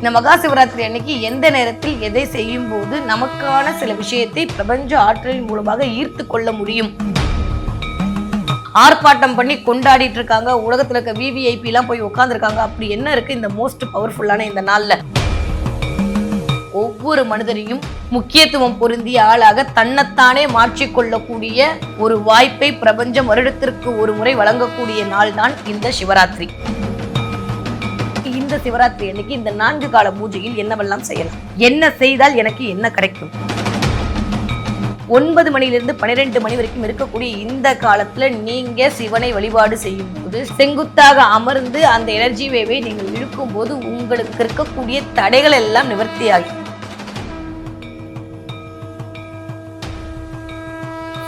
இந்த மகா சிவராத்திரி அன்னைக்கு எந்த நேரத்தில் எதை செய்யும் போது நமக்கான சில விஷயத்தை பிரபஞ்ச ஆற்றலின் மூலமாக ஈர்த்து கொள்ள முடியும்? ஆர்ப்பாட்டம் பண்ணி கொண்டாடிட்டு இருக்காங்க. உலகத்துல இருக்க விவிஐபி எல்லாம் போய் உட்காந்துருக்காங்க அப்படி என்ன இருக்கு? இந்த மோஸ்ட் பவர்ஃபுல்லான இந்த நாள்ல. ஒவ்வொரு மனிதரையும் முக்கியத்துவம் பொருந்திய ஆளாக தன்னைத்தானே மாற்றிக்கொள்ளக்கூடிய ஒரு வாய்ப்பை பிரபஞ்சம் வருடத்திற்கு ஒரு முறை வழங்கக்கூடிய நாள் தான் இந்த சிவராத்திரி. இந்த சிவராத்திரி அன்னைக்கு இந்த நான்கு கால பூஜையில் என்னவெல்லாம் செய்யலாம்? என்ன செய்தால் எனக்கு என்ன கிடைக்கும்? ஒன்பது மணிலிருந்து பனிரெண்டு மணி வரைக்கும் இருக்கக்கூடிய இந்த காலத்துல நீங்க சிவனை வழிபாடு செய்யும் போது செங்குத்தாக அமர்ந்து அந்த எனர்ஜி வேவை நீங்கள் இழுக்கும் போது உங்களுக்கு இருக்கக்கூடிய தடைகள் எல்லாம் நிவர்த்தியாகும்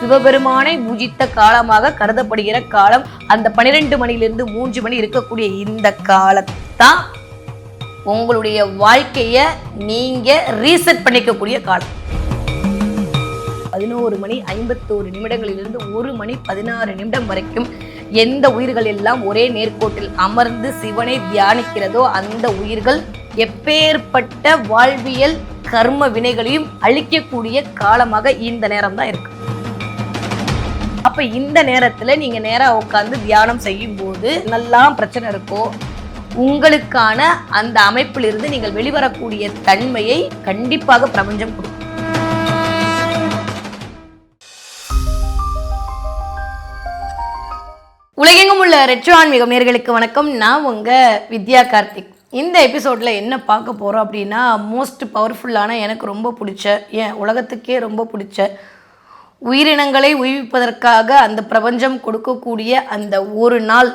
சிவபெருமானை பூஜித்த காலமாக கருதப்படுகிற காலம் அந்த பனிரெண்டு மணிலிருந்து மூன்று மணி இருக்கக்கூடிய இந்த காலத்தான் உங்களுடைய வாழ்க்கைய நீங்க ரீசெட் பண்ணிக்கக்கூடிய காலம். பதினோரு மணி ஐம்பத்தோரு நிமிடங்களிலிருந்து ஒரு மணி பதினாறு நிமிடம் வரைக்கும் எந்த உயிர்கள் எல்லாம் ஒரே நேர்கோட்டில் அமர்ந்து சிவனை தியானிக்கிறதோ அந்த உயிர்கள் எப்பேற்பட்ட வாழ்வியல் கர்ம வினைகளையும் அழிக்கக்கூடிய காலமாக இந்த நேரம் தான் இருக்கு. அப்ப இந்த நேரத்துல நீங்க நேரா உட்காந்து தியானம் செய்யும் போது பிரச்சனை இருக்கோ உங்களுக்கான அந்த அமைப்பிலிருந்து நீங்கள் வெளிவரக்கூடிய தன்மையை கண்டிப்பாக பிரபஞ்சம் கொடுக்கும். உலகெங்கும் உள்ள ரெட்ரோ ஆன்மீகம் நேர்களுக்கு வணக்கம். நான் உங்க வித்யா கார்த்திக். இந்த எபிசோட்ல என்ன பார்க்க போறோம் அப்படின்னா மோஸ்ட் பவர்ஃபுல்லான எனக்கு ரொம்ப பிடிச்ச ஏன் உலகத்துக்கே ரொம்ப பிடிச்ச உயிரினங்களை உயிர்ப்பதற்காக அந்த பிரபஞ்சம் கொடுக்கக்கூடிய அந்த ஒரு நாள்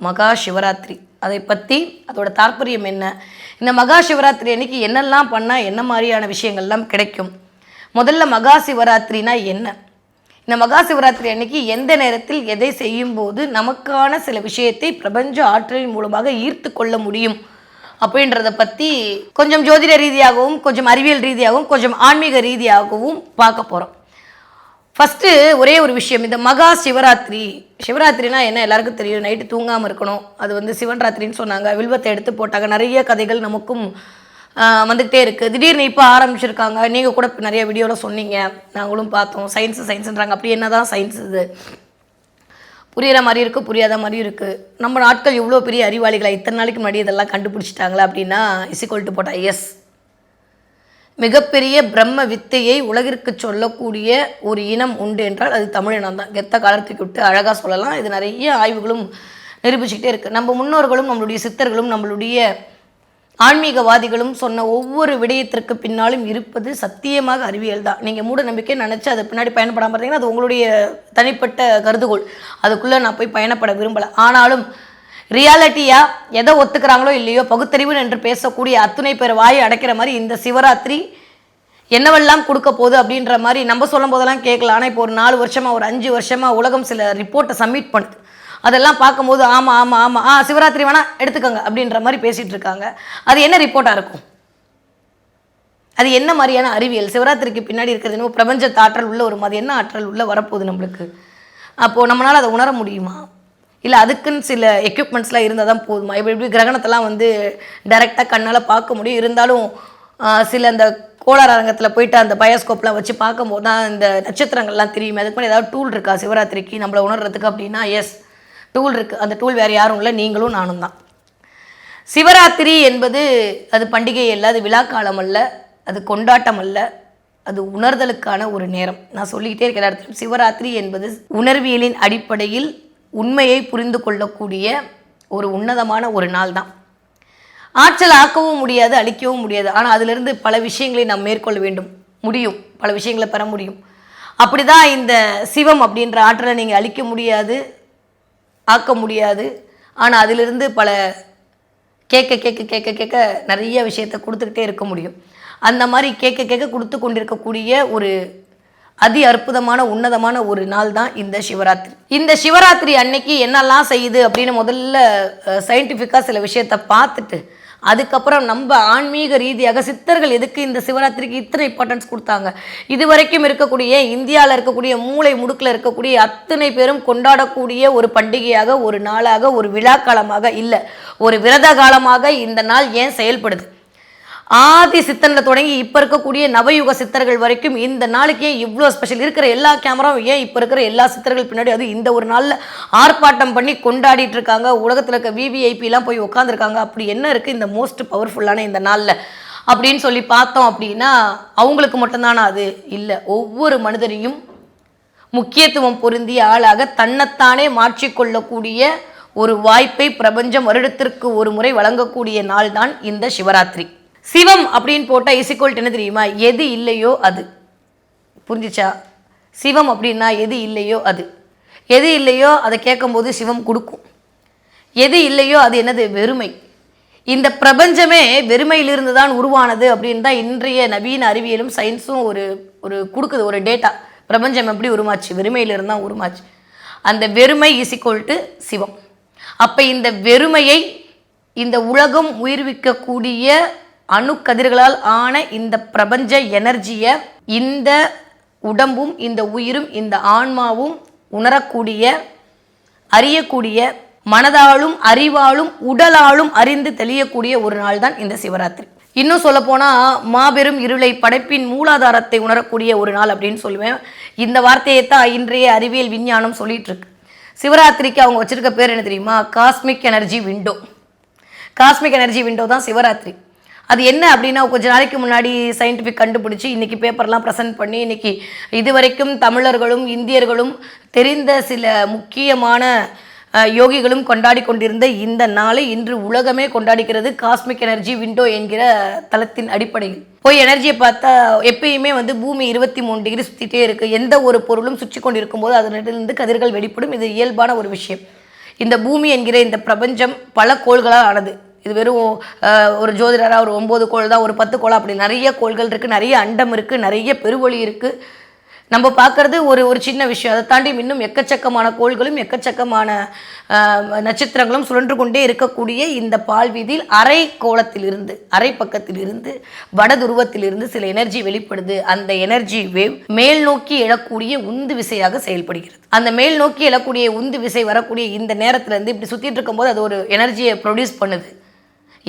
மகா சிவராத்திரி. அதை பற்றி அதோட தாற்பயம் என்ன? இந்த மகா சிவராத்திரி அன்னைக்கு என்னெல்லாம் பண்ணால் என்ன மாதிரியான விஷயங்கள்லாம் கிடைக்கும்? முதல்ல மகா சிவராத்திரினா என்ன? இந்த மகா சிவராத்திரி அன்னைக்கு எந்த நேரத்தில் எதை செய்யும் போது நமக்கான சில விஷயத்தை பிரபஞ்ச ஆற்றலின் மூலமாக ஈர்த்து கொள்ள முடியும்? அப்படின்றத பற்றி கொஞ்சம் ஜோதிட ரீதியாகவும் கொஞ்சம் அறிவியல் ரீதியாகவும் கொஞ்சம் ஆன்மீக ரீதியாகவும் பார்க்க போகிறோம் ஃபஸ்ட்டு ஒரே ஒரு விஷயம் இந்த மகா சிவராத்திரி. சிவராத்திரினா என்ன? எல்லாருக்கும் தெரியும் நைட்டு தூங்காமல் இருக்கணும். அது வந்து சிவன் ராத்திரின்னு சொன்னாங்க. வில்வத்தை எடுத்து போட்டாங்க. நிறைய கதைகள் நமக்கும் வந்துகிட்டே இருக்குது திடீர்னு இப்போ ஆரம்பிச்சிருக்காங்க. நீங்கள் கூட நிறைய வீடியோவில் சொன்னீங்க. நாங்களும் பார்த்தோம். சயின்ஸு சயின்ஸுன்றாங்க அப்படி என்ன தான் சயின்ஸ் இது? புரியிற மாதிரி இருக்குது புரியாத மாதிரி இருக்குது நம்ம நாட்கள் இவ்வளோ பெரிய அறிவாளிகளை? இத்தனை நாளைக்கு முன்னாடி இதெல்லாம் கண்டுபிடிச்சிட்டாங்களா அப்படின்னா இசிக்கொல்ட்டு போட்டா எஸ் மிகப்பெரிய பிரம்ம வித்தையை உலகிற்கு சொல்லக்கூடிய ஒரு இனம் உண்டு என்றால் அது தமிழ் இனம் தான். கெத்த காலத்துக்கு விட்டு அழகாக சொல்லலாம். இது நிறைய ஆய்வுகளும் நிரூபிச்சுக்கிட்டே இருக்குது நம்ம முன்னோர்களும் நம்மளுடைய சித்தர்களும் நம்மளுடைய ஆன்மீகவாதிகளும் சொன்ன ஒவ்வொரு விடயத்திற்கு பின்னாலும் இருப்பது சத்தியமாக அறிவியல் தான். நீங்கள் மூட நம்பிக்கை நினச்சி அது பின்னாடி பயணப்படாமல் பார்த்தீங்கன்னா அது உங்களுடைய தனிப்பட்ட கருதுகோள். அதுக்குள்ளே நான் போய் பயணப்பட விரும்பலை. ஆனாலும் ரியாலிட்டியா எதை ஒத்துக்கிறாங்களோ இல்லையோ பகுத்தறிவு என்று பேசக்கூடிய அத்துணை பேர் வாயை அடைக்கிற மாதிரி இந்த சிவராத்திரி என்னவெல்லாம் கொடுக்க போகுது அப்படின்ற மாதிரி நம்ம சொல்லும் போதெல்லாம் கேட்கலாம். ஆனால் இப்போ ஒரு நாலு வருஷமா ஒரு அஞ்சு வருஷமா உலகம் சில ரிப்போர்ட்டை சப்மிட் பண்ணுது. அதெல்லாம் பார்க்கும்போது ஆமாம் ஆமாம் ஆமாம் ஆ சிவராத்திரி வேணா எடுத்துக்கோங்க அப்படின்ற மாதிரி பேசிட்டு இருக்காங்க. அது என்ன ரிப்போர்ட்டாக இருக்கும்? அது என்ன மாதிரியான அறிவியல்? சிவராத்திரிக்கு பின்னாடி இருக்கிறது என்னவோ பிரபஞ்சத்து ஆற்றல் உள்ள ஒரு மாதிரி என்ன ஆற்றல் உள்ள வரப்போகுது நம்மளுக்கு? அப்போது நம்மளால் அதை உணர முடியுமா? இல்லை அதுக்குன்னு சில எக்யூப்மெண்ட்ஸ்லாம் இருந்தால் தான் போதுமா? இப்படி இப்படி கிரகணத்தெல்லாம் வந்து டைரெக்டாக கண்ணால் பார்க்க முடியும்? இருந்தாலும் சில அந்த கோளார் அரங்கத்தில் போயிட்டு அந்த பயோஸ்கோப்லாம் வச்சு பார்க்கும்போது தான் இந்த நட்சத்திரங்கள்லாம் தெரியுமே. அதுக்கு முன்னாடி ஏதாவது டூல் இருக்கா? சிவராத்திரிக்கு நம்மளை உணர்றதுக்கு அப்படின்னா எஸ் டூல் இருக்குது அந்த டூல் வேறு யாரும் இல்லை. நீங்களும் நானும் தான். சிவராத்திரி என்பது அது பண்டிகை அல்ல அது விழா காலம் அல்ல. அது கொண்டாட்டம் அல்ல. அது உணர்தலுக்கான ஒரு நேரம். நான் சொல்லிக்கிட்டே இருக்கிற இடத்துல சிவராத்திரி என்பது உணர்வியலின் அடிப்படையில் உண்மையை புரிந்து கொள்ளக்கூடிய ஒரு உன்னதமான ஒரு நாள் தான். ஆற்றல் ஆக்கவும் முடியாது அழிக்கவும் முடியாது. ஆனால் அதிலிருந்து பல விஷயங்களை நாம் மேற்கொள்ள வேண்டும். முடியும். பல விஷயங்களை பெற முடியும். அப்படிதான் இந்த சிவம் அப்படின்ற ஆற்றலை நீங்கள் அழிக்க முடியாது ஆக்க முடியாது. ஆனால் அதிலிருந்து பல கேட்க கேட்க கேட்க கேட்க நிறைய விஷயத்தை கொடுத்துக்கிட்டே இருக்க முடியும். அந்த மாதிரி கேட்க கேட்க கொடுத்து கொண்டிருக்கக்கூடிய ஒரு அதி அற்புதமான உன்னதமான ஒரு நாள் தான் இந்த சிவராத்திரி. இந்த சிவராத்திரி அன்னைக்கு என்னெல்லாம் செய்யுது அப்படின்னு முதல்ல சயின்டிஃபிக்காக சில விஷயத்த பார்த்துட்டு அதுக்கப்புறம் நம்ம ஆன்மீக ரீதியாக சித்தர்கள் எதுக்கு இந்த சிவராத்திரிக்கு இத்தனை இம்பார்ட்டன்ஸ் கொடுத்தாங்க? இது வரைக்கும் இருக்கக்கூடிய இந்தியாவில் இருக்கக்கூடிய மூளை முடுக்கில் இருக்கக்கூடிய அத்தனை பேரும் கொண்டாடக்கூடிய ஒரு பண்டிகையாக ஒரு நாளாக ஒரு விழா காலமாக இல்லை. ஒரு விரத காலமாக இந்த நாள் ஏன் செயல்படுது? ஆதி சித்தனில் தொடங்கி இப்போ இருக்கக்கூடிய நவயுக சித்தர்கள் வரைக்கும் இந்த நாளுக்கு ஏன் இவ்வளோ ஸ்பெஷல் இருக்கிற எல்லா கேமராவும் ஏன் இப்போ இருக்கிற எல்லா சித்தர்கள் பின்னாடி அது இந்த ஒரு நாளில் ஆர்ப்பாட்டம் பண்ணி கொண்டாடிட்டு இருக்காங்க. உலகத்தில் இருக்க விவிஐபிலாம் போய் உட்காந்துருக்காங்க அப்படி என்ன இருக்குது இந்த மோஸ்ட் பவர்ஃபுல்லான இந்த நாளில்? அப்படின்னு சொல்லி பார்த்தோம் அப்படின்னா அவங்களுக்கு மட்டும்தானா அது? இல்லை. ஒவ்வொரு மனிதரையும் முக்கியத்துவம் பொருந்திய ஆளாக தன்னைத்தானே மாற்றிக்கொள்ளக்கூடிய ஒரு வாய்ப்பை பிரபஞ்சம் வருடத்திற்கு ஒரு முறை வழங்கக்கூடிய நாள் தான் இந்த சிவராத்திரி. சிவம் அப்படின்னு போட்டால் இசிக்கோல்ட் என்ன தெரியுமா? எது இல்லையோ அது. புரிஞ்சிச்சா? சிவம் அப்படின்னா எது இல்லையோ அது. எது இல்லையோ அதை கேட்கும்போது சிவம் கொடுக்கும். எது இல்லையோ அது என்னது? வெறுமை. இந்த பிரபஞ்சமே வெறுமையிலிருந்து தான் உருவானது அப்படின்னு தான் இன்றைய நவீன அறிவியலும் சயின்ஸும் ஒரு ஒரு கொடுக்குது ஒரு டேட்டா பிரபஞ்சம் எப்படி உருமாச்சு? வெறுமையிலிருந்து தான் உருமாச்சு. அந்த வெறுமை இசிக்கோல்ட்டு சிவம். அப்போ இந்த வெறுமையை இந்த உலகம் உயிர்விக்கக்கூடிய அணுக்கதிர்களால் ஆன இந்த பிரபஞ்ச எனர்ஜியை இந்த உடம்பும் இந்த உயிரும் இந்த ஆன்மாவும் உணரக்கூடிய அறியக்கூடிய மனதாலும் அறிவாலும் உடலாலும் அறிந்து தெளியக்கூடிய ஒரு நாள் தான் இந்த சிவராத்திரி. இன்னும் சொல்லப்போனால் மாபெரும் இருளை படைப்பின் மூலாதாரத்தை உணரக்கூடிய ஒரு நாள் அப்படின்னு சொல்லுவேன். இந்த வார்த்தையை தான் இன்றைய அறிவியல் விஞ்ஞானம் சொல்லிட்டு இருக்கு சிவராத்திரிக்கு அவங்க வச்சிருக்க பேர் என்ன தெரியுமா? Cosmic energy window. Cosmic energy window தான் சிவராத்திரி. அது என்ன அப்படின்னா கொஞ்ச நாளைக்கு முன்னாடி சயின்டிஃபிக் கண்டுபிடிச்சி இன்றைக்கி பேப்பர்லாம் ப்ரெசென்ட் பண்ணி இன்றைக்கி இதுவரைக்கும் தமிழர்களும் இந்தியர்களும் தெரிந்த சில முக்கியமான யோகிகளும் கொண்டாடி கொண்டிருந்த இந்த நாளை இன்று உலகமே கொண்டாடிக்கிறது காஸ்மிக் எனர்ஜி விண்டோ என்கிற தளத்தின் அடிப்படையில். போய் எனர்ஜியை பார்த்தா எப்பயுமே வந்து பூமி இருபத்தி மூணு டிகிரி சுற்றிட்டே இருக்குது எந்த ஒரு பொருளும் சுற்றி கொண்டிருக்கும் போது அதனிலிருந்து கதிர்கள் வெளிப்படும். இது இயல்பான ஒரு விஷயம். இந்த பூமி என்கிற இந்த பிரபஞ்சம் பல கோள்களால் ஆனது. இது வெறும் ஒரு ஜோதிடராக ஒரு ஒம்பது கோள் தான் ஒரு பத்து கோள்? அப்படி நிறைய கோள்கள் இருக்குது நிறைய அண்டம் இருக்குது நிறைய பெருவழி இருக்குது நம்ம பார்க்கறது ஒரு ஒரு சின்ன விஷயம். அதை தாண்டி இன்னும் எக்கச்சக்கமான கோள்களும் எக்கச்சக்கமான நட்சத்திரங்களும் சுழன்று கொண்டே இருக்கக்கூடிய இந்த பால்வீதியில் அரை கோலத்திலிருந்து அரை பக்கத்திலிருந்து வட துருவத்திலிருந்து சில எனர்ஜி வெளிப்படுது. அந்த எனர்ஜி வேவ் மேல் நோக்கி எழக்கூடிய உந்து விசையாக செயல்படுகிறது. அந்த மேல் நோக்கி எழக்கூடிய உந்து விசை வரக்கூடிய இந்த நேரத்துலேருந்து இப்படி சுற்றிட்டு இருக்கும்போது அது ஒரு எனர்ஜியை ப்ரொடியூஸ் பண்ணுது.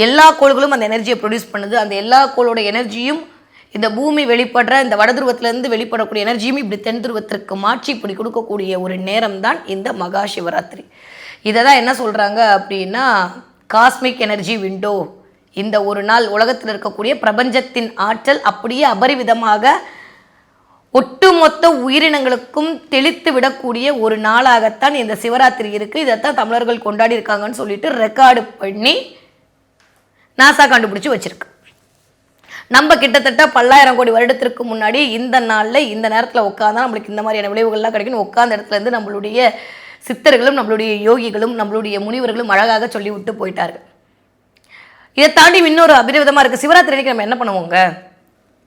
எல்லா கோள்களும் அந்த எனர்ஜியை ப்ரொடியூஸ் பண்ணுது. அந்த எல்லா கோளோட எனர்ஜியும் இந்த பூமி வெளிப்படுற இந்த வடதுருவத்திலேருந்து வெளிப்படக்கூடிய எனர்ஜியும் இப்படி தென் துருவத்திற்கு மாற்றி இப்படி கொடுக்கக்கூடிய ஒரு நேரம் தான் இந்த மகா சிவராத்திரி. இதை தான் என்ன சொல்கிறாங்க அப்படின்னா காஸ்மிக் எனர்ஜி விண்டோ இந்த ஒரு நாள் உலகத்தில் இருக்கக்கூடிய பிரபஞ்சத்தின் ஆற்றல் அப்படியே அபரிவிதமாக ஒட்டுமொத்த உயிரினங்களுக்கும் தெளித்து விடக்கூடிய ஒரு நாளாகத்தான் இந்த சிவராத்திரி இருக்குது இதைத்தான் தமிழர்கள் கொண்டாடி இருக்காங்கன்னு சொல்லிட்டு ரெக்கார்டு பண்ணி நாசா கண்டுபிடிச்சி வச்சிருக்கு. நம்ம கிட்டத்தட்ட பல்லாயிரம் கோடி வருடத்திற்கு முன்னாடி இந்த நாளில் இந்த நேரத்தில் உட்காந்தா நம்மளுக்கு இந்த மாதிரியான விளைவுகள்லாம் கிடைக்கும் உட்காந்த இடத்துல இருந்து நம்மளுடைய சித்தர்களும் நம்மளுடைய யோகிகளும் நம்மளுடைய முனிவர்களும் அழகாக சொல்லி விட்டு போயிட்டார்கள். இதை தாண்டி இன்னொரு அபிரவிதமாக இருக்குது சிவராத்திரி நம்ம என்ன பண்ணுவோங்க?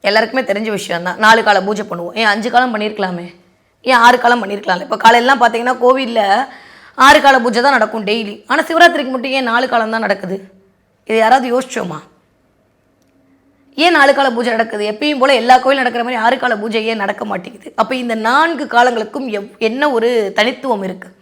எல்லாருக்குமே தெரிஞ்ச விஷயம் தான் நாலு காலம் பூஜை பண்ணுவோம். ஏன் அஞ்சு காலம் பண்ணியிருக்கலாமே ஏன் ஆறு காலம் பண்ணியிருக்கலாம்ல இப்போ காலையெல்லாம் பார்த்தீங்கன்னா கோவிலில் ஆறு கால பூஜை தான் நடக்கும் டெய்லி. ஆனால் சிவராத்திரிக்கு மட்டும் ஏன் நாலு காலம் தான் நடக்குது? இது யாராவது யோசிச்சோமா? ஏன் நாலு கால பூஜை நடக்குது? எப்பயும் போல எல்லா கோயிலும் நடக்கிற மாதிரி ஆறு கால பூஜை ஏன் நடக்க மாட்டேங்குது? அப்போ இந்த நான்கு காலங்களுக்கும் எவ் என்ன ஒரு தனித்துவம் இருக்குது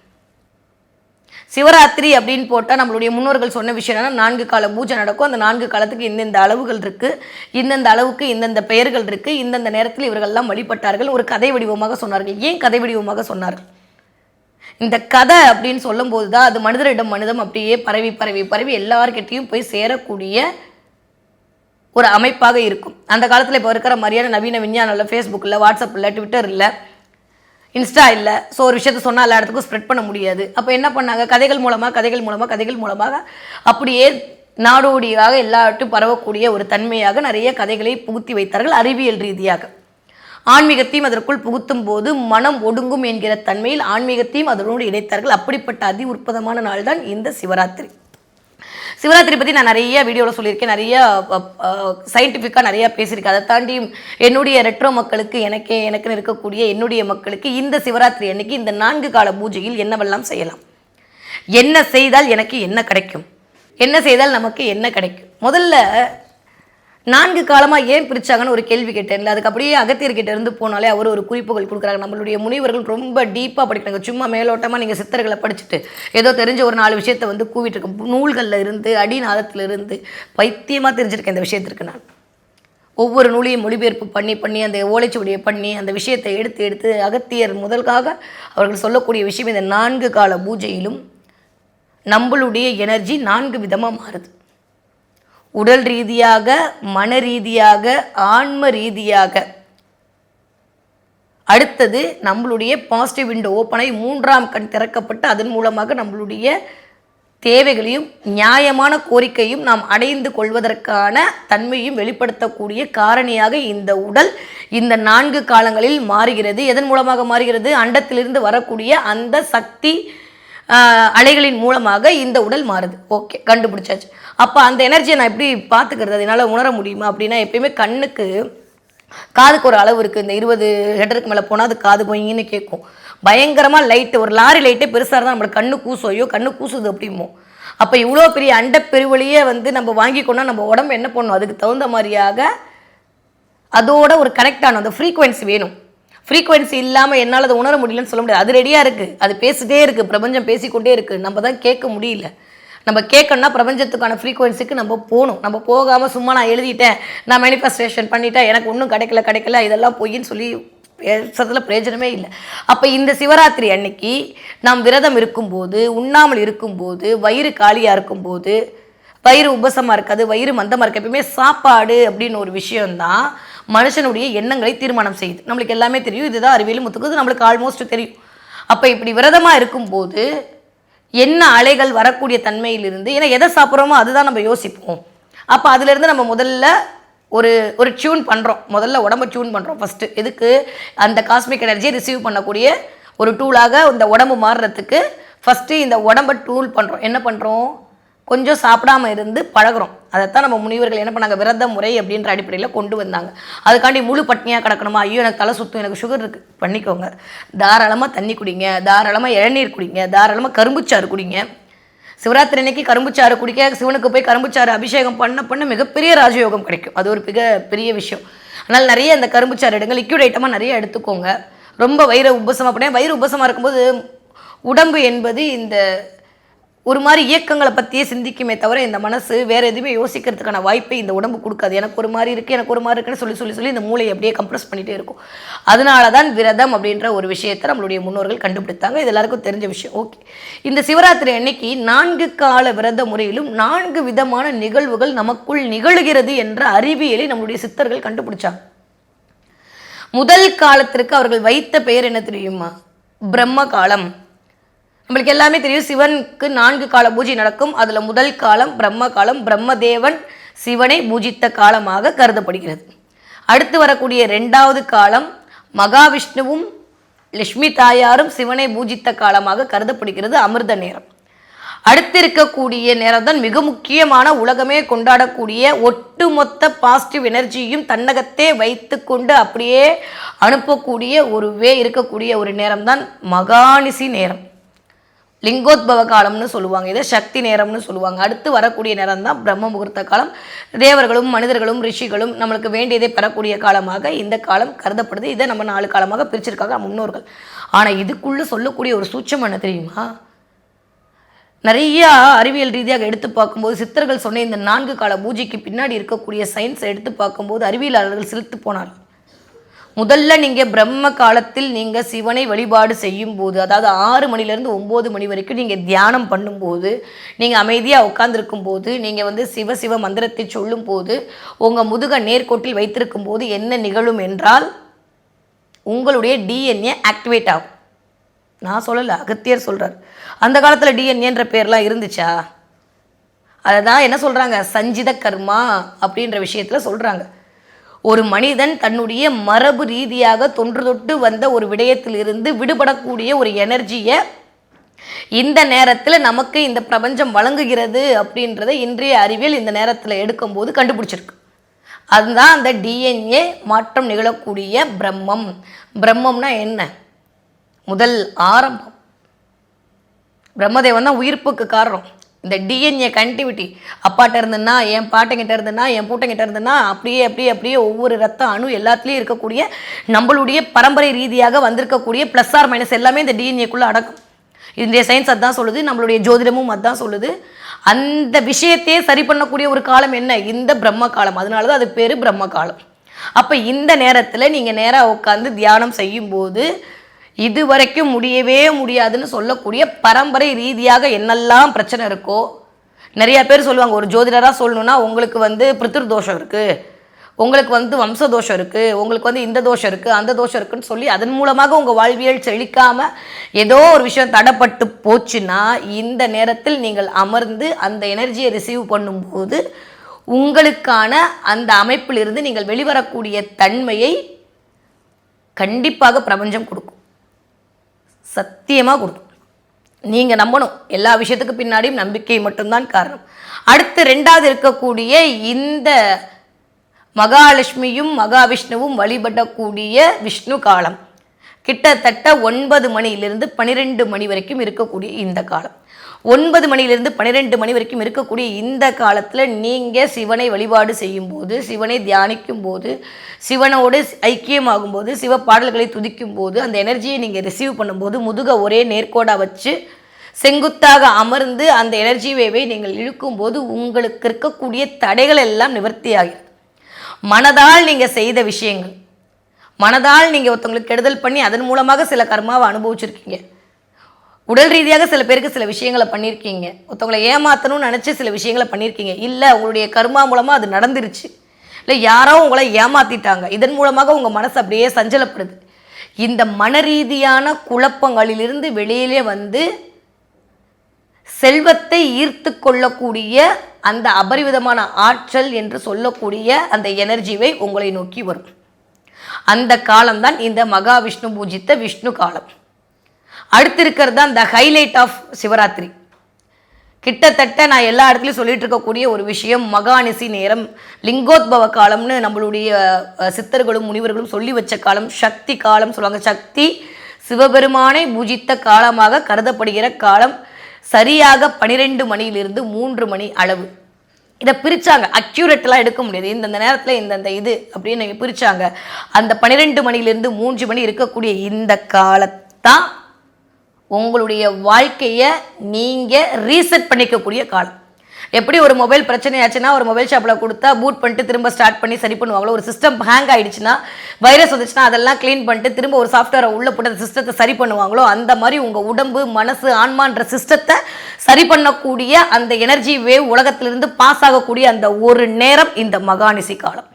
சிவராத்திரி அப்படின்னு போட்டால் நம்மளுடைய முன்னோர்கள் சொன்ன விஷயம் என்னன்னா நான்கு கால பூஜை நடக்கும். அந்த நான்கு காலத்துக்கு இந்தந்த அளவுகள் இருக்குது இந்தந்த அளவுக்கு இந்தந்த பெயர்கள் இருக்குது இந்தந்த நேரத்தில் இவர்கள்லாம் வழிபட்டார்கள். ஒரு கதை வடிவமாக சொன்னார்கள். ஏன் கதை வடிவமாக சொன்னார்கள்? இந்த கதை அப்படின்னு சொல்லும்போது தான் அது மனிதரிடம் மனிதம் அப்படியே பரவி பரவி பரவி எல்லார்கிட்டையும் போய் சேரக்கூடிய ஒரு அமைப்பாக இருக்கும். அந்த காலத்தில் இப்போ இருக்கிற மாதிரியான நவீன விஞ்ஞானம் இல்லை வாட்ஸ்அப்பில் ட்விட்டரில் ட்விட்டர் இல்லை இன்ஸ்டா இல்லை ஸோ ஒரு விஷயத்த சொன்னால் எல்லா இடத்துக்கும் ஸ்ப்ரெட் பண்ண முடியாது. அப்போ என்ன பண்ணாங்க? கதைகள் மூலமாக கதைகள் மூலமாக கதைகள் மூலமாக அப்படியே நாடோடியாக எல்லாட்டும் பரவக்கூடிய ஒரு தன்மையாக நிறைய கதைகளை புகுத்தி வைத்தார்கள் அறிவியல் ரீதியாக. ஆன்மீகத்தையும் அதற்குள் புகுத்தும் போது மனம் ஒடுங்கும் என்கிற தன்மையில் ஆன்மீகத்தையும் அதனோடு இணைத்தார்கள். அப்படிப்பட்ட அதி உற்பதமான நாள் தான் இந்த சிவராத்திரி. சிவராத்திரி பற்றி நான் நிறைய வீடியோவில் சொல்லியிருக்கேன். நிறைய சயின்டிஃபிக்காக நிறையா பேசியிருக்கேன். அதை தாண்டி என்னுடைய ரெட்ரோ மக்களுக்கு எனக்கே எனக்குன்னு இருக்கக்கூடிய என்னுடைய மக்களுக்கு இந்த சிவராத்திரி அன்னைக்கு இந்த நான்கு கால பூஜையில் என்னவெல்லாம் செய்யலாம்? என்ன செய்தால் எனக்கு என்ன கிடைக்கும்? என்ன செய்தால் நமக்கு என்ன கிடைக்கும்? முதல்ல நான்கு காலமாக ஏன் பிரிச்சாங்கன்னு ஒரு கேள்வி கேட்டேன்ல. அதுக்கு அப்படியே அகத்தியர்கிட்ட இருந்து போனாலே அவர் ஒரு குறிப்புகள் கொடுக்குறாங்க நம்மளுடைய முனிவர்கள் ரொம்ப டீப்பாக படிக்கிறாங்க. சும்மா மேலோட்டமாக நீங்கள் சித்தர்களை படிச்சுட்டு ஏதோ தெரிஞ்ச ஒரு நாலு விஷயத்தை வந்து கூவிட்டு இருக்க நூல்களில் இருந்து அடிநாதத்தில் இருந்து பைத்தியமாக தெரிஞ்சிருக்கேன் இந்த விஷயத்திற்கு நான். ஒவ்வொரு நூலையும் மொழிபெயர்ப்பு பண்ணி பண்ணி அந்த ஓலைச்சுவடியை பண்ணி அந்த விஷயத்தை எடுத்து எடுத்து அகத்தியர் முதல்காக அவர்கள் சொல்லக்கூடிய விஷயம் இந்த நான்கு கால பூஜையிலும் நம்மளுடைய எனர்ஜி நான்கு விதமாக மாறுது. உடல் ரீதியாக மன ரீதியாக ஆன்ம ரீதியாக. அடுத்தது நம்மளுடைய பாசிட்டிவ் விண்டோ ஓப்பன் ஆகி மூன்றாம் கண் திறக்கப்பட்டு அதன் மூலமாக நம்மளுடைய தேவைகளையும் நியாயமான கோரிக்கையும் நாம் அடைந்து கொள்வதற்கான தன்மையும் வெளிப்படுத்தக்கூடிய காரணியாக இந்த உடல் இந்த நான்கு காலங்களில் மாறுகிறது. எதன் மூலமாக மாறுகிறது? அண்டத்திலிருந்து வரக்கூடிய அந்த சக்தி அலைகளின் மூலமாக இந்த உடல் மாறுது. ஓகே கண்டுபிடிச்சாச்சு. அப்போ அந்த எனர்ஜியை நான் எப்படி பார்த்துக்கிறது? அது என்னால் உணர முடியுமா? அப்படின்னா எப்பயுமே கண்ணுக்கு காதுக்கு ஒரு அளவு இருக்குது இந்த இருபது ஹெட்டருக்கு மேலே போனால் அது காது போயிங்கன்னு கேட்கும் பயங்கரமாக லைட்டு ஒரு லாரி லைட்டே பெருசாக இருந்தால் நம்மளுக்கு கண்ணு கூசும் ஐயோ கண்ணு கூசுது அப்படிமோ. அப்போ இவ்வளோ பெரிய அண்ட பெருவழியே வந்து நம்ம வாங்கிக்கோன்னா நம்ம உடம்பு என்ன பண்ணும்? அதுக்கு தகுந்த மாதிரியாக அதோட ஒரு கனெக்ட் ஆகணும் அந்த ஃப்ரீக்குவென்சி வேணும். ஃப்ரீக்குவென்சி இல்லாமல் என்னால் அதை உணர முடியலன்னு சொல்ல முடியாது. அது ரெடியாக இருக்குது அது பேசிட்டே இருக்குது பிரபஞ்சம் பேசிக்கொண்டே இருக்குது நம்ம தான் கேட்க முடியல. நம்ம கேட்கணும்னா பிரபஞ்சத்துக்கான ஃப்ரீக்வன்சிக்கு நம்ம போகணும். நம்ம போகாமல் சும்மா நான் எழுதிட்டேன் நான் மேனிஃபெஸ்டேஷன் பண்ணிட்டேன் எனக்கு ஒன்றும் கிடைக்கல கிடைக்கல இதெல்லாம் பொய்ன்னு சொல்லி பேசுறதுல பிரயோஜனமே இல்லை. அப்போ இந்த சிவராத்திரி அன்னைக்கு நாம் விரதம் இருக்கும்போது உண்ணாமல் இருக்கும்போது வயிறு காலியாக இருக்கும்போது வயிறு உபசமாக இருக்காது வயிறு மந்தமாக இருக்கு எப்பயுமே சாப்பாடு அப்படின்னு ஒரு விஷயம்தான் மனுஷனுடைய எண்ணங்களை தீர்மானம் செய்யுது. நம்மளுக்கு எல்லாமே தெரியும் இதுதான் அறிவியல் முத்துக்குது நம்மளுக்கு ஆல்மோஸ்ட் தெரியும். அப்போ இப்படி விரதமாக இருக்கும்போது என்ன அலைகள் வரக்கூடிய தன்மையிலிருந்து ஏன்னா எதை சாப்பிட்றோமோ அதுதான் நம்ம யோசிப்போம். அப்போ அதுலேருந்து நம்ம முதல்ல ஒரு ஒரு டியூன் பண்ணுறோம் முதல்ல உடம்ப டியூன் பண்ணுறோம் ஃபஸ்ட்டு எதுக்கு? அந்த காஸ்மிக் எனர்ஜியை ரிசீவ் பண்ணக்கூடிய ஒரு டூலாக இந்த உடம்பு மாறுறதுக்கு ஃபஸ்ட்டு இந்த உடம்பை டூல் பண்ணுறோம் என்ன பண்ணுறோம் கொஞ்சம் சாப்பிடாம இருந்து பழகுறோம். அதைத்தான் நம்ம முனிவர்கள் என்ன பண்ணாங்க? விரத முறை அப்படின்ற அடிப்படையில் கொண்டு வந்தாங்க. அதுக்காண்டி முழு பட்னியாக கிடக்கணுமா? ஐயோ எனக்கு தலை சுத்தம் எனக்கு சுகர் இருக்குது பண்ணிக்கோங்க. தாராளமாக தண்ணி குடிங்க. தாராளமாக இளநீர் குடிங்க. தாராளமாக கரும்புச்சாறு குடிங்க. சிவராத்திரி அன்னைக்கு கரும்புச்சாறு குடிக்க சிவனுக்கு போய் கரும்புச்சாறு அபிஷேகம் பண்ண பண்ண மிகப்பெரிய ராஜயோகம் கிடைக்கும். அது ஒரு மிக பெரிய விஷயம். அதனால் நிறைய அந்த கரும்புச்சாறு எடுங்க. லிக்யூட் ஐட்டமாக நிறைய எடுத்துக்கோங்க. ரொம்ப வயிறு உபசமாக பண்ணேன் வயிறு உபசமாக இருக்கும்போது உடம்பு என்பது இந்த ஒரு மாதிரி இயக்கங்களை பற்றியே சிந்திக்குமே தவிர இந்த மனசு வேறு எதுவுமே யோசிக்கிறதுக்கான வாய்ப்பை இந்த உடம்பு கொடுக்காது. எனக்கு ஒரு மாதிரி இருக்குது எனக்கு ஒரு மாதிரி இருக்குன்னு சொல்லி சொல்லி சொல்லி இந்த மூளையை அப்படியே கம்ப்ரஸ் பண்ணிகிட்டே இருக்கும். அதனால தான் விரதம் அப்படின்ற ஒரு விஷயத்தை நம்மளுடைய முன்னோர்கள் கண்டுபிடித்தாங்க. இது எல்லாருக்கும் தெரிஞ்ச விஷயம். ஓகே இந்த சிவராத்திரி அன்னைக்கு நான்கு கால விரத முறையிலும் நான்கு விதமான நிகழ்வுகள் நமக்குள் நிகழ்கிறது என்ற அறிவியலை நம்மளுடைய சித்தர்கள் கண்டுபிடிச்சாங்க. முதல் காலத்திற்கு அவர்கள் வைத்த பெயர் என்ன தெரியுமா? பிரம்ம காலம். நம்மளுக்கு எல்லாமே தெரியும். சிவனுக்கு நான்கு கால பூஜை நடக்கும். அதில் முதல் காலம் பிரம்ம காலம். பிரம்மதேவன் சிவனை பூஜித்த காலமாக கருதப்படுகிறது. அடுத்து வரக்கூடிய ரெண்டாவது காலம் மகாவிஷ்ணுவும் லட்சுமி தாயாரும் சிவனை பூஜித்த காலமாக கருதப்படுகிறது அமிர்த நேரம். அடுத்து இருக்கக்கூடிய நேரம் தான் மிக முக்கியமான உலகமே கொண்டாடக்கூடிய ஒட்டுமொத்த பாசிட்டிவ் எனர்ஜியும் தன்னகத்தே வைத்துக்கொண்டு அப்படியே அனுப்பக்கூடிய ஒரு வே இருக்கக்கூடிய ஒரு நேரம் தான் மகானிசி நேரம். லிங்கோத்பவ காலம்னு சொல்லுவாங்க. இதை சக்தி நேரம்னு சொல்லுவாங்க. அடுத்து வரக்கூடிய நேரம் தான் பிரம்ம முகூர்த்த காலம். தேவர்களும் மனிதர்களும் ரிஷிகளும் நம்மளுக்கு வேண்டியதை பெறக்கூடிய காலமாக இந்த காலம் கருதப்படுது. இதை நம்ம நாலு காலமாக பிரிச்சிருக்காங்க முன்னோர்கள். ஆனால் இதுக்குள்ளே சொல்லக்கூடிய ஒரு சூட்சம் என்ன தெரியுமா? நிறைய அறிவியல் ரீதியாக எடுத்து பார்க்கும்போது சித்தர்கள் சொன்ன இந்த நான்கு கால பூஜைக்கு பின்னாடி இருக்கக்கூடிய சயின்ஸை எடுத்து பார்க்கும்போது அறிவியலாளர்கள் செலுத்து போனார்கள். முதல்ல நீங்கள் பிரம்ம காலத்தில் நீங்கள் சிவனை வழிபாடு செய்யும் போது அதாவது ஆறு மணிலேருந்து ஒம்பது மணி வரைக்கும் நீங்கள் தியானம் பண்ணும்போது நீங்கள் அமைதியாக உட்காந்துருக்கும் போது நீங்கள் வந்து சிவ சிவ மந்திரத்தை சொல்லும் போது உங்கள் முதுக நேர்கோட்டில் வைத்திருக்கும் போது என்ன நிகழும் என்றால் உங்களுடைய டிஎன்ஏ ஆக்டிவேட் ஆகும். நான் சொல்லலை அகத்தியர் சொல்கிறார் அந்த காலத்தில் டிஎன்ஏன்ற பேர்லாம் இருந்துச்சா? அதை தான் என்ன சொல்கிறாங்க சஞ்சித கர்மா அப்படின்ற விஷயத்தில் சொல்கிறாங்க ஒரு மனிதன் தன்னுடைய மரபு ரீதியாக தொன்று தொட்டு வந்த ஒரு விடயத்திலிருந்து விடுபடக்கூடிய ஒரு எனர்ஜியை இந்த நேரத்தில் நமக்கு இந்த பிரபஞ்சம் வழங்குகிறது அப்படின்றத இன்றைய அறிவியல் இந்த நேரத்தில் எடுக்கும்போது கண்டுபிடிச்சிருக்கு. அதுதான் அந்த டிஎன்ஏ மாற்றம் நிகழக்கூடிய பிரம்மம். பிரம்மம்னா என்ன? முதல் ஆரம்பம். பிரம்மதேவன் தான் உயிர்ப்புக்கு காரணம். இந்த டிஎன்ஏ கனெக்டிவிட்டி அப்பாட்ட இருந்துன்னா என் பாட்டங்கிட்ட இருந்துன்னா என் பூட்டங்கிட்ட இருந்துன்னா அப்படியே அப்படியே அப்படியே ஒவ்வொரு ரத்த அணு எல்லாத்துலேயும் இருக்கக்கூடிய நம்மளுடைய பரம்பரை ரீதியாக வந்திருக்கக்கூடிய ப்ளஸ் ஆர் மைனஸ் எல்லாமே இந்த டிஎன்ஏக்குள்ளே அடக்கும் இன்றைய சயின்ஸ் அதான் சொல்லுது நம்மளுடைய ஜோதிடமும் அதான் சொல்லுது. அந்த விஷயத்தையே சரி பண்ணக்கூடிய ஒரு காலம் என்ன? இந்த பிரம்ம காலம். அதனால தான் அது பேர் பிரம்ம காலம். அப்போ இந்த நேரத்தில் நீங்கள் நேராக உட்காந்து தியானம் செய்யும்போது இது வரைக்கும் முடியவே முடியாதுன்னு சொல்லக்கூடிய பரம்பரை ரீதியாக என்னெல்லாம் பிரச்சனை இருக்கோ நிறைய பேர் சொல்லுவாங்க ஒரு ஜோதிடராக சொல்லணுன்னா உங்களுக்கு வந்து பிருத்திரு தோஷம் இருக்குது உங்களுக்கு வந்து வம்ச தோஷம் இருக்குது உங்களுக்கு வந்து இந்த தோஷம் இருக்குது அந்த தோஷம் இருக்குன்னு சொல்லி அதன் மூலமாக உங்கள் வாழ்வியல் செழிக்காமல் ஏதோ ஒரு விஷயம் தடைப்பட்டு போச்சுன்னா இந்த நேரத்தில் நீங்கள் அமர்ந்து அந்த எனர்ஜியை ரிசீவ் பண்ணும்போது உங்களுக்கான அந்த அமைப்பிலிருந்து நீங்கள் வெளிவரக்கூடிய தன்மையை கண்டிப்பாக பிரபஞ்சம் கொடுக்கும். சத்தியமாக கொடுக்கும். நீங்கள் நம்பணும். எல்லா விஷயத்துக்கு பின்னாடியும் நம்பிக்கை மட்டும்தான் காரணம். அடுத்து ரெண்டாவது இருக்கக்கூடிய இந்த மகாலட்சுமியும் மகாவிஷ்ணுவும் வழிபடக்கூடிய விஷ்ணு காலம். கிட்டத்தட்ட ஒன்பது மணியிலிருந்து பன்னிரெண்டு மணி வரைக்கும் இருக்கக்கூடிய இந்த காலம். ஒன்பது மணியிலிருந்து பன்னிரெண்டு மணி வரைக்கும் இருக்கக்கூடிய இந்த காலத்தில் நீங்கள் சிவனை வழிபாடு செய்யும்போது சிவனை தியானிக்கும் போது சிவனோடு ஐக்கியமாகும் போது சிவ பாடல்களை துதிக்கும் போது அந்த எனர்ஜியை நீங்கள் ரிசீவ் பண்ணும்போது முதுக ஒரே நேர்கோடாக வச்சு செங்குத்தாக அமர்ந்து அந்த எனர்ஜி வேவை நீங்கள் இழுக்கும்போது உங்களுக்கு இருக்கக்கூடிய தடைகள் எல்லாம் நிவர்த்தியாகிறது மனதால் நீங்கள் செய்த விஷயங்கள் மனதால் நீங்கள் ஒருத்தவங்களுக்கு கெடுதல் பண்ணி அதன் மூலமாக சில கர்மாவை அனுபவிச்சிருக்கீங்க. உடல் ரீதியாக சில பேருக்கு சில விஷயங்களை பண்ணியிருக்கீங்க ஒருத்தவங்களை ஏமாற்றணும்னு நினச்சி சில விஷயங்களை பண்ணியிருக்கீங்க இல்லை உங்களுடைய கர்மா மூலமாக அது நடந்துருச்சு. இல்லை யாரோ உங்களை ஏமாற்றிட்டாங்க இதன் மூலமாக உங்கள் மனசு அப்படியே சஞ்சலப்படுது. இந்த மன ரீதியான குழப்பங்களிலிருந்து வெளியிலே வந்து செல்வத்தை ஈர்த்து கொள்ளக்கூடிய அந்த அபரிவிதமான ஆற்றல் என்று சொல்லக்கூடிய அந்த எனர்ஜிவை உங்களை நோக்கி வரும். அந்த காலம்தான் இந்த மகாவிஷ்ணு பூஜித்த விஷ்ணு காலம். அடுத்து இருக்கிறது தான் த ஹைலைட் ஆஃப் சிவராத்திரி. கிட்டத்தட்ட நான் எல்லா இடத்துலையும் சொல்லிட்டு இருக்கக்கூடிய ஒரு விஷயம் மகாநிசி நேரம் லிங்கோத்பவ காலம்னு நம்மளுடைய சித்தர்களும் முனிவர்களும் சொல்லி வச்ச காலம் சக்தி காலம் சொல்லுவாங்க. சக்தி சிவபெருமானை பூஜித்த காலமாக கருதப்படுகிற காலம் சரியாக பனிரெண்டு மணியிலிருந்து மூன்று மணி அளவு. இதை பிரித்தாங்க அக்யூரேட்டெலாம் எடுக்க முடியாது. இந்தந்த நேரத்தில் இந்தந்த இது அப்படின்னு பிரித்தாங்க அந்த பன்னிரெண்டு மணிலேருந்து மூன்று மணி இருக்கக்கூடிய இந்த காலத்தான் உங்களுடைய வாழ்க்கையை நீங்கள் ரீசெட் பண்ணிக்கக்கூடிய காலம். எப்படி ஒரு மொபைல் பிரச்சனையாச்சுன்னா ஒரு மொபைல் ஷாப்பில் கொடுத்தா பூட் பண்ணிட்டு திரும்ப ஸ்டார்ட் பண்ணி சரி பண்ணுவாங்களோ ஒரு சிஸ்டம் ஹேங் ஆயிடுச்சுன்னா வைரஸ் வந்துச்சுன்னா அதெல்லாம் க்ளீன் பண்ணிட்டு திரும்ப ஒரு சாஃப்ட்வேரை உள்ளே போட்டு அந்த சிஸ்டத்தை சரி பண்ணுவாங்களோ அந்த மாதிரி உங்கள் உடம்பு மனசு ஆன்மான்ற சிஸ்டத்தை சரி பண்ணக்கூடிய அந்த எனர்ஜி வேவ் உலகத்திலிருந்து பாஸ் ஆகக்கூடிய அந்த ஒரு நேரம் இந்த மகானிசி காலம்.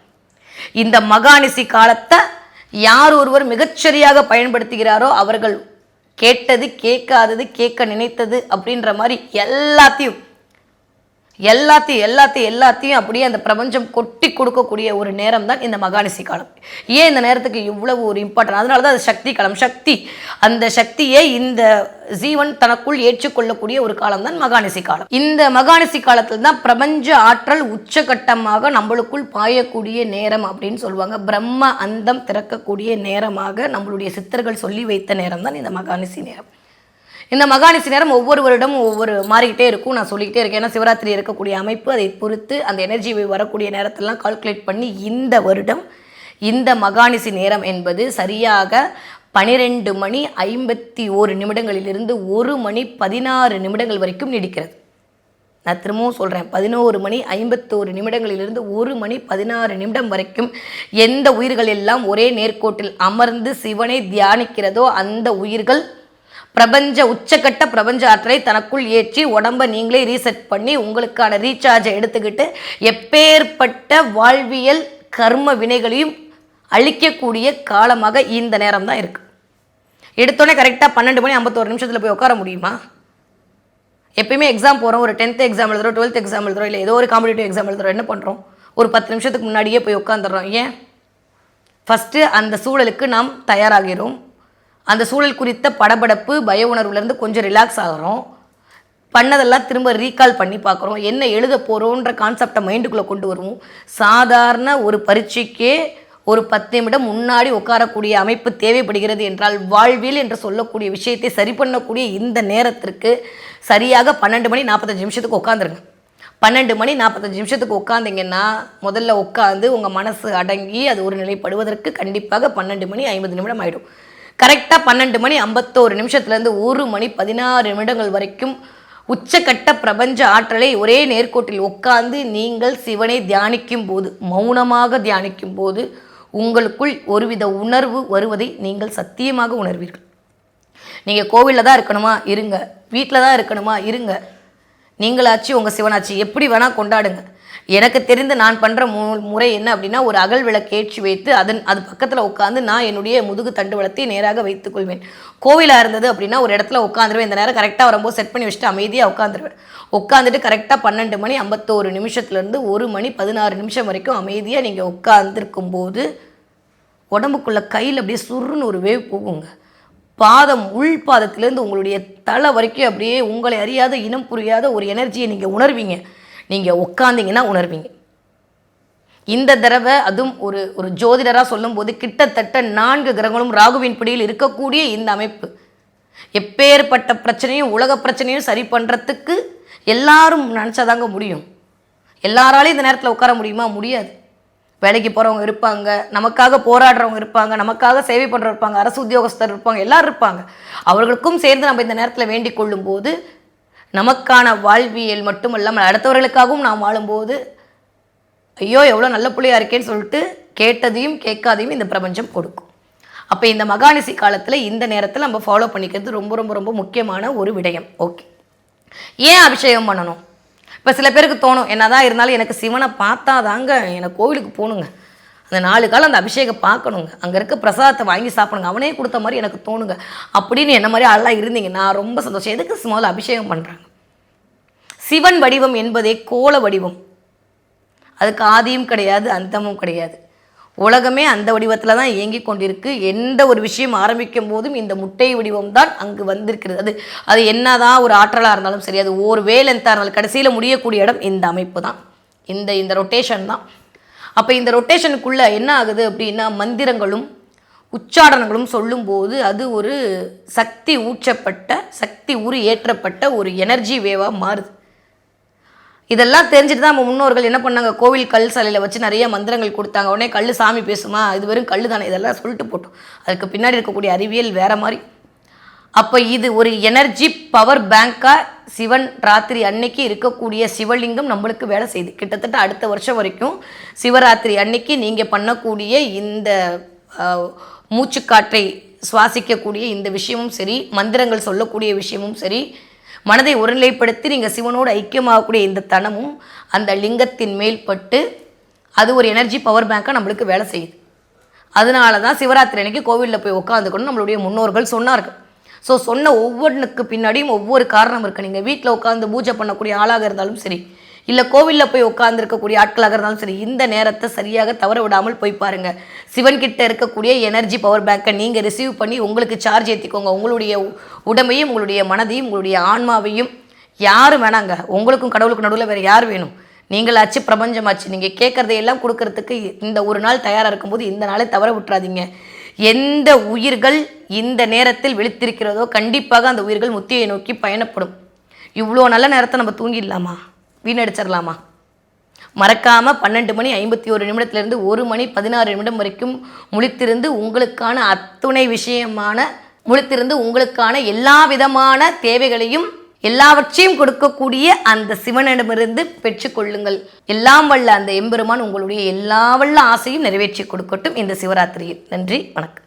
இந்த மகானிசி காலத்தை யார் ஒருவர் மிகச்சரியாக பயன்படுத்துகிறாரோ அவர்கள் கேட்டது கேட்காதது கேட்க நினைத்தது அப்படின்ற மாதிரி எல்லாத்தையும் எல்லாத்தையும் எல்லாத்தையும் எல்லாத்தையும் அப்படியே அந்த பிரபஞ்சம் கொட்டி கொடுக்கக்கூடிய ஒரு நேரம் தான் இந்த மகானிசி காலம். ஏன் இந்த நேரத்துக்கு இவ்வளவு ஒரு இம்பார்ட்டன் அதனால தான் அது சக்தி காலம். சக்தி. அந்த சக்தியை இந்த ஜீவன் தனக்குள் ஏற்றுக்கொள்ளக்கூடிய ஒரு காலம் தான் மகானிசி காலம். இந்த மகானிசி காலத்தில் தான் பிரபஞ்ச ஆற்றல் உச்சகட்டமாக நம்மளுக்குள் பாயக்கூடிய நேரம் அப்படின்னு சொல்லுவாங்க. பிரம்ம அந்தம் திறக்கக்கூடிய நேரமாக நம்மளுடைய சித்தர்கள் சொல்லி வைத்த நேரம் தான் இந்த மகானிசி நேரம். இந்த மகாநிசி நேரம் ஒவ்வொரு வருடமும் ஒவ்வொரு மாறிக்கிட்டே இருக்கும். நான் சொல்லிக்கிட்டே இருக்கேன். ஏன்னா சிவராத்திரி இருக்கக்கூடிய அமைப்பு அதை பொறுத்து அந்த எனர்ஜி வரக்கூடிய நேரத்தெல்லாம் கால்குலேட் பண்ணி இந்த வருடம் இந்த மகாநிசி நேரம் என்பது சரியாக பனிரெண்டு மணி ஐம்பத்தி ஓரு நிமிடங்களிலிருந்து ஒரு மணி பதினாறு நிமிடங்கள் வரைக்கும் நீடிக்கிறது. நான் திரும்பவும் சொல்கிறேன் பதினோரு மணி ஐம்பத்தோரு நிமிடங்களிலிருந்து ஒரு மணி பதினாறு நிமிடம் வரைக்கும் எந்த உயிர்கள் எல்லாம் ஒரே நேர்கோட்டில் அமர்ந்து சிவனை தியானிக்கிறதோ அந்த உயிர்கள் பிரபஞ்ச உச்சக்கட்ட பிரபஞ்ச ஆற்றலை தனக்குள் ஏற்றி உடம்ப நீங்களே ரீசெட் பண்ணி உங்களுக்கான ரீசார்ஜை எடுத்துக்கிட்டு எப்பேற்பட்ட வாழ்வியல் கர்ம வினைகளையும் அழிக்கக்கூடிய காலமாக இந்த நேரம் தான் இருக்குது எடுத்தோடனே கரெக்டாக பன்னெண்டு மணி ஐம்பத்தோரு நிமிஷத்தில் போய் உட்கார முடியுமா? எப்பயுமே எக்ஸாம் போகிறோம் ஒரு டென்த்து எக்ஸாம் எழுதுறோம் டுவெல்த் எக்ஸாம் எழுதுறோம் இல்லை ஏதோ ஒரு காம்படிட்டிவ் எக்ஸாம் எழுதுறோம் என்ன பண்ணுறோம் ஒரு பத்து நிமிஷத்துக்கு முன்னாடியே போய் உட்காந்துடுறோம் ஏன்? ஃபஸ்ட்டு அந்த சூழலுக்கு நாம் தயாராகிறோம். அந்த சூழல் குறித்த படபடப்பு பய உணர்வுலேருந்து கொஞ்சம் ரிலாக்ஸ் ஆகிறோம். பண்ணதெல்லாம் திரும்ப ரீகால் பண்ணி பார்க்குறோம். என்ன எழுத போகிறோன்ற கான்செப்டை மைண்டுக்குள்ளே கொண்டு வருவோம். சாதாரண ஒரு பரீட்சைக்கே ஒரு பத்து நிமிடம் முன்னாடி உட்காரக்கூடிய அமைப்பு தேவைப்படுகிறது என்றால் வாழ்வில் என்று சொல்லக்கூடிய விஷயத்தை சரி பண்ணக்கூடிய இந்த நேரத்திற்கு சரியாக பன்னெண்டு மணி நாற்பத்தஞ்சு நிமிஷத்துக்கு உட்காந்துருங்க பன்னெண்டு மணி நாற்பத்தஞ்சு நிமிஷத்துக்கு உட்காந்திங்கன்னா முதல்ல உட்காந்து உங்கள் மனசு அடங்கி அது ஒரு நிலைப்படுவதற்கு கண்டிப்பாக பன்னெண்டு மணி ஐம்பது நிமிடம் ஆகிடும் கரெக்டாக பன்னெண்டு மணி ஐம்பத்தோரு நிமிஷத்துலேருந்து ஒரு மணி பதினாறு நிமிடங்கள் வரைக்கும் உச்சக்கட்ட பிரபஞ்ச ஆற்றலை ஒரே நேர்கோட்டில் உட்கார்ந்து நீங்கள் சிவனை தியானிக்கும் போது மௌனமாக தியானிக்கும் போது உங்களுக்குள் ஒருவித உணர்வு வருவதை நீங்கள் சத்தியமாக உணர்வீர்கள். நீங்கள் கோவிலில் தான் இருக்கணுமா? இருங்க. வீட்டில் தான் இருக்கணுமா? இருங்க. நீங்களாச்சு உங்கள் சிவனாச்சு எப்படி வேணால் கொண்டாடுங்க. எனக்கு தெரிந்து நான் பண்ணுற மு முறை என்ன அப்படின்னா ஒரு அகல் விளக்கேற்றி வைத்து அதன் அது பக்கத்தில் உட்காந்து நான் என்னுடைய முதுகு தண்டு வளத்தை நேராக வைத்துக் கொள்வேன். கோவிலாக இருந்தது அப்படின்னா ஒரு இடத்துல உட்காந்துருவேன் இந்த நேரம் கரெக்டாக வரும்போது செட் பண்ணி வச்சுட்டு அமைதியாக உட்காந்துருவேன் உட்காந்துட்டு கரெக்டாக பன்னெண்டு மணி ஐம்பத்தோரு நிமிஷத்துலேருந்து ஒரு மணி பதினாறு நிமிஷம் வரைக்கும் அமைதியாக நீங்கள் உட்காந்துருக்கும் போது உடம்புக்குள்ள கையில் அப்படியே சுருன்னு ஒரு வேவ் போகுங்க. பாதம் உள் பாதத்திலேருந்து உங்களுடைய தலை வரைக்கும் அப்படியே உங்களை அறியாத இனம் புரியாத ஒரு எனர்ஜியை நீங்கள் உணர்வீங்க. நீங்கள் உட்காந்தீங்கன்னா உணர்வீங்க. இந்த தடவை அதுவும் ஒரு ஒரு ஜோதிடராக சொல்லும்போது கிட்டத்தட்ட நான்கு கிரகங்களும் ராகுவின் பிடியில் இருக்கக்கூடிய இந்த அமைப்பு. எப்பேற்பட்ட பிரச்சனையும் உலக பிரச்சனையும் சரி பண்ணுறதுக்கு எல்லாரும் நினச்சாதாங்க முடியும். எல்லாராலையும் இந்த நேரத்தில் உட்கார முடியுமா? முடியாது. வேலைக்கு போகிறவங்க இருப்பாங்க நமக்காக போராடுறவங்க இருப்பாங்க நமக்காக சேவை பண்ணுறவங்க இருப்பாங்க அரசு உத்தியோகஸ்தர் இருப்பாங்க எல்லோரும் இருப்பாங்க. அவர்களுக்கும் சேர்ந்து நம்ம இந்த நேரத்தில் வேண்டிக் கொள்ளும்போது நமக்கான வாழ்வியல் மட்டுமல்லாமல் அடுத்தவர்களுக்காகவும் நாம் வாழும்போது ஐயோ எவ்வளோ நல்ல பிள்ளையா இருக்கேன்னு சொல்லிட்டு கேட்டதையும் கேட்காதையும் இந்த பிரபஞ்சம் கொடுக்கும். அப்போ இந்த மகானிசி காலத்தில் இந்த நேரத்தில் நம்ம ஃபாலோ பண்ணிக்கிறது ரொம்ப ரொம்ப ரொம்ப முக்கியமான ஒரு விடயம். ஓகே ஏன் அபிஷேகம் பண்ணணும்? இப்போ சில பேருக்கு தோணும் என்னதான் இருந்தாலும் எனக்கு சிவனை பார்த்தா தாங்க எனக்கு கோவிலுக்கு போகணுங்க. அந்த நாலு காலம் அந்த அபிஷேகம் பார்க்கணுங்க. அங்கே இருக்க பிரசாதத்தை வாங்கி சாப்பிடுங்க. அவனே கொடுத்த மாதிரி எனக்கு தோணுங்க. அப்படின்னு என்ன மாதிரி ஆளாக இருந்தீங்க. நான் ரொம்ப சந்தோஷம். எதுக்கு முதல்ல அபிஷேகம் பண்ணுறாங்க சிவன் வடிவம் என்பதே கோல வடிவம். அதுக்கு ஆதியும் கிடையாது அந்தமும் கிடையாது. உலகமே அந்த வடிவத்தில் தான் இயங்கி கொண்டிருக்கு. எந்த ஒரு விஷயம் ஆரம்பிக்கும் போதும் இந்த முட்டை வடிவம் தான் அங்கு வந்திருக்கிறது. அது அது என்னதான் ஒரு ஆற்றலாக இருந்தாலும் சரி அது ஒரு வேலென்த்தாக இருந்தாலும் கடைசியில் முடியக்கூடிய இடம் இந்த அமைப்பு தான். இந்த இந்த ரொட்டேஷன் தான். அப்போ இந்த ரொட்டேஷனுக்குள்ளே என்ன ஆகுது அப்படின்னா மந்திரங்களும் உச்சாரணங்களும் சொல்லும்போது அது ஒரு சக்தி ஊற்றப்பட்ட சக்தி உரு ஏற்றப்பட்ட ஒரு எனர்ஜி வேவாக மாறுது. இதெல்லாம் தெரிஞ்சுட்டு தான் நம்ம முன்னோர்கள் என்ன பண்ணாங்க? கோவில் கல் சிலையில் வச்சு நிறைய மந்திரங்கள் கொடுத்தாங்க. உடனே கல் சாமி பேசுமா? இது வெறும் கல் தானே இதெல்லாம் சொல்லிட்டு போட்டோம். அதுக்கு பின்னாடி இருக்கக்கூடிய அறிவியல் வேறு மாதிரி. அப்போ இது ஒரு எனர்ஜி பவர் பேங்காக சிவன் ராத்திரி அன்னைக்கு இருக்கக்கூடிய சிவலிங்கம் நம்மளுக்கு வேலை செய்யுது கிட்டத்தட்ட அடுத்த வருஷம் வரைக்கும் சிவராத்திரி அன்னைக்கு நீங்கள் பண்ணக்கூடிய இந்த மூச்சுக்காற்றை சுவாசிக்கக்கூடிய இந்த விஷயமும் சரி மந்திரங்கள் சொல்லக்கூடிய விஷயமும் சரி மனதை ஒருநிலைப்படுத்தி நீங்கள் சிவனோடு ஐக்கியமாகக்கூடிய இந்த தனமும் அந்த லிங்கத்தின் மேல் பட்டு அது ஒரு எனர்ஜி பவர் பேங்காக நம்மளுக்கு வேலை செய்யுது. அதனால தான் சிவராத்திரி அன்னைக்கு கோவிலில் போய் உட்காந்துக்கணும் நம்மளுடைய முன்னோர்கள் சொன்னார்கள். ஸோ சொன்ன ஒவ்வொன்றுக்கு பின்னாடியும் ஒவ்வொரு காரணம் இருக்குது நீங்கள் வீட்டில் உட்காந்து பூஜை பண்ணக்கூடிய ஆளாக இருந்தாலும் சரி இல்லை கோவிலில் போய் உட்காந்துருக்கக்கூடிய ஆட்களாக இருந்தாலும் சரி இந்த நேரத்தை சரியாக தவற விடாமல் போய் பாருங்கள் சிவன்கிட்ட இருக்கக்கூடிய எனர்ஜி பவர் பேக்கை நீங்கள் ரிசீவ் பண்ணி உங்களுக்கு சார்ஜ் ஏற்றிக்கோங்க உங்களுடைய உடம்பையும் உங்களுடைய மனதையும் உங்களுடைய ஆன்மாவையும் யாரும் வேணாங்க. உங்களுக்கும் கடவுளுக்கு நடுவில் வேறு யார் வேணும்? நீங்களாச்சு பிரபஞ்சமாச்சு. நீங்கள் கேட்குறதையெல்லாம் கொடுக்கறதுக்கு இந்த ஒரு நாள் தயாராக இருக்கும்போது இந்த நாளை தவற விட்டுறாதீங்க. எந்த உயிர்கள் இந்த நேரத்தில் விழித்திருக்கிறதோ கண்டிப்பாக அந்த உயிர்கள் முத்தியை நோக்கி பயணப்படும். இவ்வளோ நல்ல நேரத்தை நம்ம தூங்கிடலாமா? வீணடிச்சிடலாமா? மறக்காமல் பன்னெண்டு மணி ஐம்பத்தி ஒரு நிமிடத்திலிருந்து ஒரு மணி பதினாறு நிமிடம் வரைக்கும் முழித்திருந்து உங்களுக்கான அத்துணை விஷயமான முழித்திருந்து உங்களுக்கான எல்லா விதமான தேவைகளையும் எல்லாவற்றையும் கொடுக்கக்கூடிய அந்த சிவனிடமிருந்து பெற்றுக்கொள்ளுங்கள் எல்லாம் வல்ல அந்த எம்பெருமான் உங்களுடைய எல்லா வல்ல ஆசையும் நிறைவேற்றி கொடுக்கட்டும் இந்த சிவராத்திரியில். நன்றி வணக்கம்.